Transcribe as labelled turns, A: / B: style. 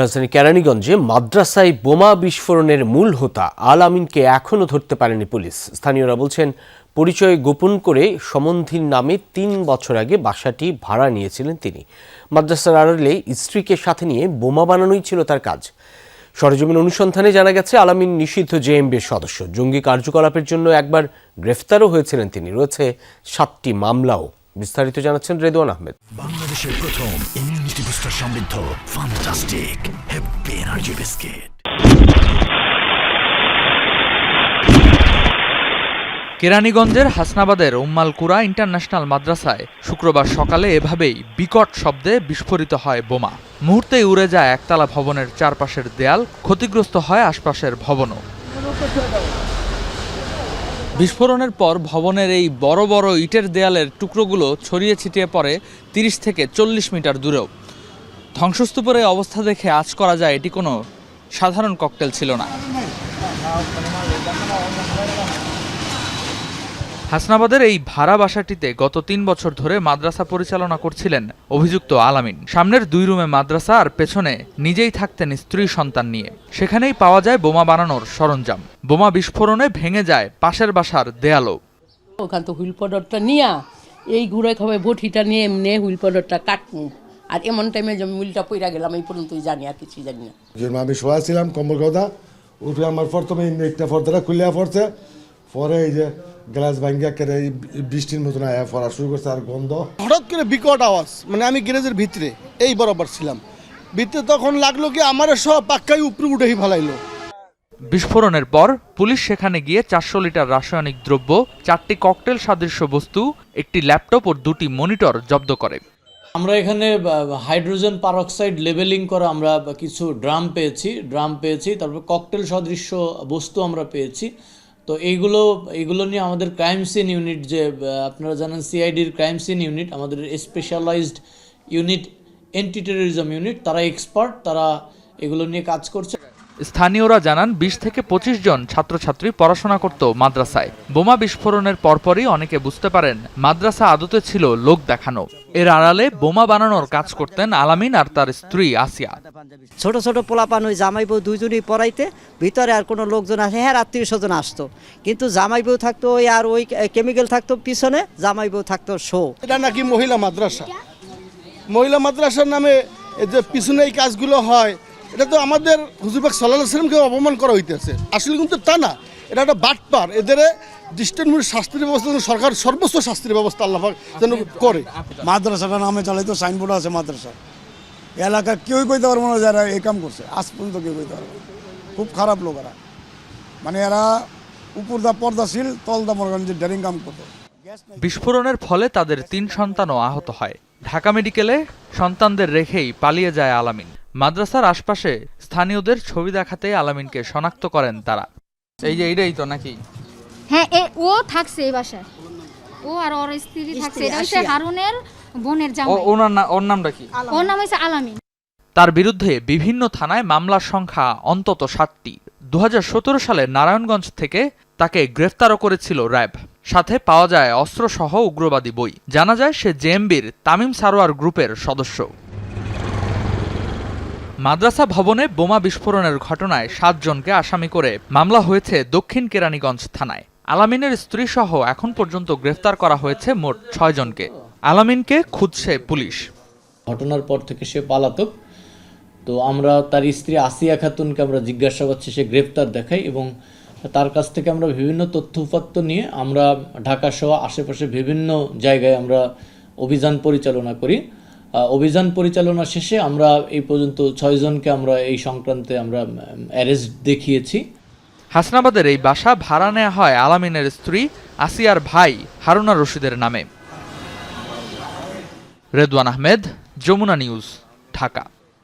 A: রাজধানী কেরানীগঞ্জে মাদ্রাসায় বোমা বিস্ফোরণের মূল হোতা আল আমিনকে এখনও ধরতে পারেনি পুলিশ। স্থানীয়রা বলছেন, পরিচয় গোপন করে সমন্ধির নামে তিন বছর আগে বাসাটি ভাড়া নিয়েছিলেন তিনি। মাদ্রাসার আড়ালে স্ত্রীকে সাথে নিয়ে বোমা বানানোই ছিল তার কাজ। সরজমিন অনুসন্ধানে জানা গেছে আলামিন নিষিদ্ধ জেএমবির সদস্য। জঙ্গি কার্যকলাপের জন্য একবার গ্রেফতারও হয়েছিলেন তিনি। রয়েছে সাতটি মামলাও। বিস্তারিত জানাচ্ছেন রেদওয়ান আহমেদ।
B: বাংলাদেশের প্রথম ইমিউনিটি বুস্টার সমৃদ্ধ ফান্টাস্টিক হ্যাপি এনার্জি বিস্কিট
C: কেরানীগঞ্জের হাসনাবাদের উম্মালকুরা ইন্টারন্যাশনাল মাদ্রাসায় শুক্রবার সকালে এভাবেই বিকট শব্দে বিস্ফোরিত হয় বোমা। মুহূর্তেই উড়ে যায় একতলা ভবনের চারপাশের দেয়াল ক্ষতিগ্রস্ত হয় আশপাশের ভবনও। বিস্ফোরণের পর ভবনের এই বড় বড় ইটের দেয়ালের টুকরোগুলো ছড়িয়ে ছিটিয়ে পড়ে তিরিশ থেকে চল্লিশ মিটার দূরেও। ধ্বংসস্তূপের অবস্থা দেখে আজ করা যায় এটি কোনো সাধারণ ককটেল ছিল না। হাসনাবাদের এই ভাড়া বাসাটিতে গত তিন বছর ধরে মাদ্রাসা পরিচালনা করছিলেন অভিযুক্ত আলামিন। সামনের দুই রুমে মাদ্রাসা আর পেছনে নিজেই থাকতেন স্ত্রী সন্তান নিয়ে। সেখানেই পাওয়া যায় বোমা বানানোর সরঞ্জাম। বোমা বিস্ফোরণে ভেঙে যায় পাশের বাসার দেয়ালও।
D: ওখান তো হুইল পাউডারটা নিয়া এই ঘুরে খাবে বটিটা নিয়ে এমনি হুইল পাউডারটা কাটবো। আর এমন টাইমে যে হুইলটা পইরা গেলাম এই পর্যন্তই জানি আর কিছুই জানি না।
E: আমি শোয়া ছিলাম কম্বল কথা উঠে আমার প্রথমে একটা ফর্দাটা খুলিয়া পড়ছে। পরে এই যে গ্লাস ভাঙ্গিয়া কেটে এই বৃষ্টির মতন আয়া পড়া শুরু করছে আর গন্ধ।
F: হঠাৎ করে বিকট আওয়াজ মানে আমি গ্যারেজের ভিতরে এই বরাবর ছিলাম। ভিতরে তখন লাগল কি আমার সব পাক্কাই উপরে উঠেই ফেলাইলো।
C: বিস্ফোরণের পর পুলিশ সেখানে গিয়ে চারশো লিটার রাসায়নিক দ্রব্য চারটি ককটেল সাদৃশ্য বস্তু একটি ল্যাপটপ ও দুটি মনিটর জব্দ করে।
G: আমরা এখানে হাইড্রোজেন পারঅক্সাইড লেবেলিং করা আমরা কিছু ড্রাম পেয়েছি। ড্রাম পেয়েছি তারপর ককটেল সদৃশ্য বস্তু আমরা পেয়েছি। তো এইগুলো এইগুলো নিয়ে আমাদের ক্রাইম সিন ইউনিট যে আপনারা জানেন সিআইডির ক্রাইম সিন ইউনিট আমাদের specialised unit anti terrorism unit তারা এক্সপার্ট তারা এগুলো নিয়ে কাজ করছে।
C: স্থানীয়রা জানান বিশ থেকে পঁচিশ জন ছাত্রছাত্রী পড়াশোনা করত মাদ্রাসায়। বোমা বিস্ফোরণের পরপরই অনেকে বুঝতে পারেন মাদ্রাসা আদতে ছিল লোক দেখানো। এর আড়ালে বোমা বানানোর কাজ করতেন আলামিন আর তার স্ত্রী আসিয়া।
H: ছোট ছোট পোলাপান ওই জামাই বউ দুইজনই পড়াইতে ভিতরে আর কোনো লোকজন আসে হ্যাঁ আত্মীয় স্বজন আসতো। কিন্তু জামাই বউ থাকতো ওই আর ওই কেমিক্যাল থাকতো পিছনে জামাই বউ থাকতো শো।
F: এটা নাকি মহিলা মাদ্রাসা? মহিলা মাদ্রাসার নামে যে পিছনে এই কাজগুলো হয় এটা তো আমাদের হুজুরবাগ সাল্লাহ সাল্লামকে অপমান করা হইতেছে। আসলে কিন্তু তা না। এটা একটা বাটপার। এদের দৃষ্টিমূলক শাস্তির ব্যবস্থা যেন সরকার সর্বোচ্চ শাস্তির ব্যবস্থা আল্লাহ যেন করে।
I: মাদ্রাসাটা নামে চলে তো সাইনবোর্ড আছে মাদ্রাসা। এলাকা কেউই কইতে পারব না যারা এই কাম করছে। আজ পর্যন্ত কেউ কইতে পারব খুব খারাপ লোক এরা মানে এরা উপর দা পর্দাশীল তল দা মনে যে ডেরিং কাম করতো।
C: বিস্ফোরণের ফলে তাদের তিন সন্তানও আহত হয়। ঢাকা মেডিকেলে সন্তানদের রেখেই পালিয়ে যায় আলামিন। মাদ্রাসার আশপাশে স্থানীয়দের ছবি দেখাতে আলামিনকে শনাক্ত করেন তারা। এই যে এইটাই তো নাকি?
J: হ্যাঁ এ ও থাকছে এই বাসায়। ও আর ওর স্ত্রী থাকছে। এটা হচ্ছে হারুনের বোনের
C: ও
J: জামাই।
C: ওনার না ওর নামটা কি?
J: ওর নাম হচ্ছে আলামিন।
C: তার বিরুদ্ধে বিভিন্ন থানায় মামলার সংখ্যা অন্তত সাতটি। দুহাজার সতেরো সালে নারায়ণগঞ্জ থেকে তাকে গ্রেফতারও করেছিল র্যাব। সাথে পাওয়া যায় অস্ত্রসহ উগ্রবাদী বই। জানা যায় সে জেএমবির তামিম সারোয়ার গ্রুপের সদস্য। মাদ্রাসা ভবনে বোমা বিস্ফোরণের ঘটনায় সাতজনকে আসামি করে মামলা হয়েছে দক্ষিণ কেরানীগঞ্জ থানায়। আলামিনের স্ত্রীসহ এখন পর্যন্ত গ্রেফতার করা হয়েছে মোট ছয়জনকে আলামিনকে খুঁজছে পুলিশ।
G: ঘটনার পর থেকে সে পালাতক। তো আমরা তার স্ত্রী আসিয়া খাতুনকে আমরা জিজ্ঞাসা করছি সে গ্রেপ্তার দেখাই এবং তার কাছ থেকে আমরা বিভিন্ন তথ্য উপাত্ত নিয়ে আমরা ঢাকা সহ আশেপাশে বিভিন্ন জায়গায় আমরা অভিযান পরিচালনা করি। অভিযান পরিচালনা শেষে আমরা এই পর্যন্ত ছয়জনকে আমরা এই সংক্রান্তে আমরা অ্যারেস্ট দেখিয়েছি।
C: হাসনাবাদের এই বাসা ভাড়া নেওয়া হয় আলামিনের স্ত্রী আসিয়ার ভাই হারুনা রশিদের নামে। রেদওয়ান আহমেদ, যমুনা নিউজ, ঢাকা।